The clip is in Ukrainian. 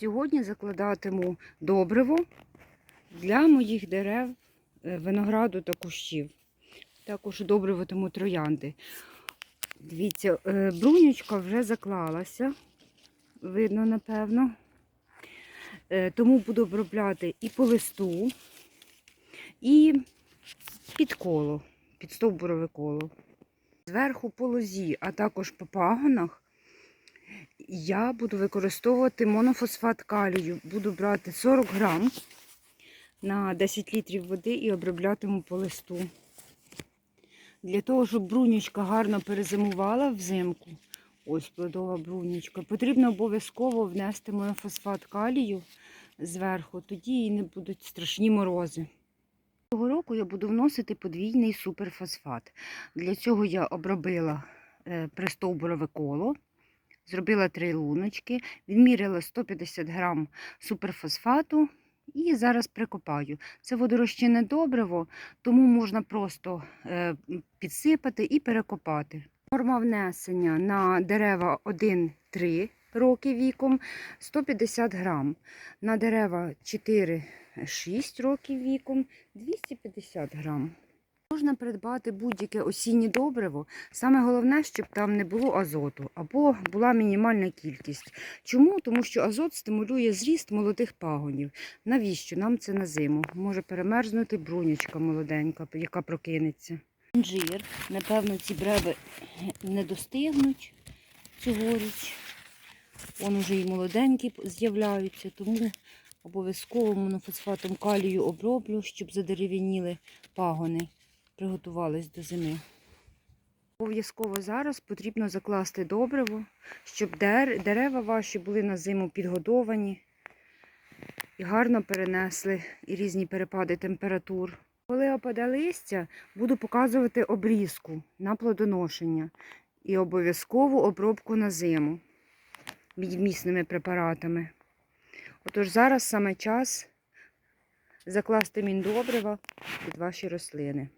Сьогодні закладатиму добриво для моїх дерев, е, винограду та кущів. Також добриватиму троянди. Дивіться, е, брунючка вже заклалася, видно, напевно. Е, Тому буду обробляти і по листу, і під коло, під стовбурове коло. Зверху по лозі, а також по пагонах я буду використовувати монофосфат калію. Буду брати 40 грам на 10 літрів води і оброблятиму по листу. Для того, щоб брунючка гарно перезимувала взимку, ось плодова брунючка, потрібно обов'язково внести монофосфат калію зверху, тоді і не будуть страшні морози. Цього року я буду вносити подвійний суперфосфат. Для цього я обробила е, пристовбурове коло, зробила три луночки, відміряла 150 грам суперфосфату і зараз прикопаю. Це водорозчинне добриво, тому можна просто е, підсипати і перекопати. Норма внесення на дерева 1-3 роки віком 150 грам, на дерева 4-6 років віком 250 грам. Можна придбати будь-яке осіннє добриво. Саме головне, щоб там не було азоту або була мінімальна кількість. Чому? Тому що азот стимулює зріст молодих пагонів. Навіщо нам це на зиму? Може перемерзнути брунячка молоденька, яка прокинеться. Інжир, напевно, ці бреби не достигнуть цьогоріч. Вон уже і молоденькі з'являються, тому обов'язково монофосфатом калію оброблю, щоб задерев'яніли пагони, приготувались до зими. Обов'язково зараз потрібно закласти добриво, щоб дерева ваші були на зиму підгодовані і гарно перенесли і різні перепади температур. Коли опаде листя, буду показувати обрізку на плодоношення і обов'язкову обробку на зиму відмісними препаратами. Отож зараз саме час закласти міндобрива під ваші рослини.